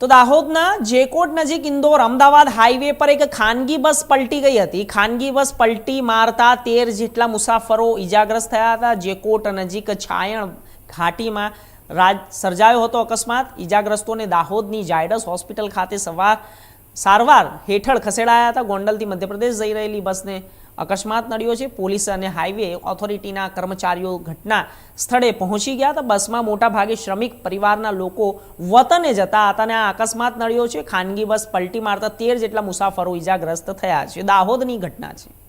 તો દાહોદના જેકોટ નજીક ઇન્દોર અમદાવાદ હાઈવે પર એક ખાનગી બસ પલટી ગઈ હતી ખાનગી બસ પલટી મારતા તેર જેટલા મુસાફરો ઈજાગ્રસ્ત થયા હતા જેકોટ નજીક છાયણ ઘાટીમાં રાજ સર્જાયો હતો અકસ્માત ઈજાગ્રસ્તોને દાહોદની જાયડસ હોસ્પિટલ ખાતે સવાર સારવાર હેઠળ ખસેડાયા હતા ગોંડલથી મધ્યપ્રદેશ જઈ રહેલી બસને અકસ્માત નડ્યો છે. પોલીસ અને હાઈવે ઓથોરિટીના કર્મચારીઓ ઘટના સ્થળે પહોંચી ગયા હતા. બસમાં મોટા ભાગે શ્રમિક પરિવારના લોકો વતને જતા હતા અને આ અકસ્માત નડ્યો છે. ખાનગી બસ પલટી મારતા તેર જેટલા મુસાફરો ઈજાગ્રસ્ત થયા છે. દાહોદની ઘટના છે.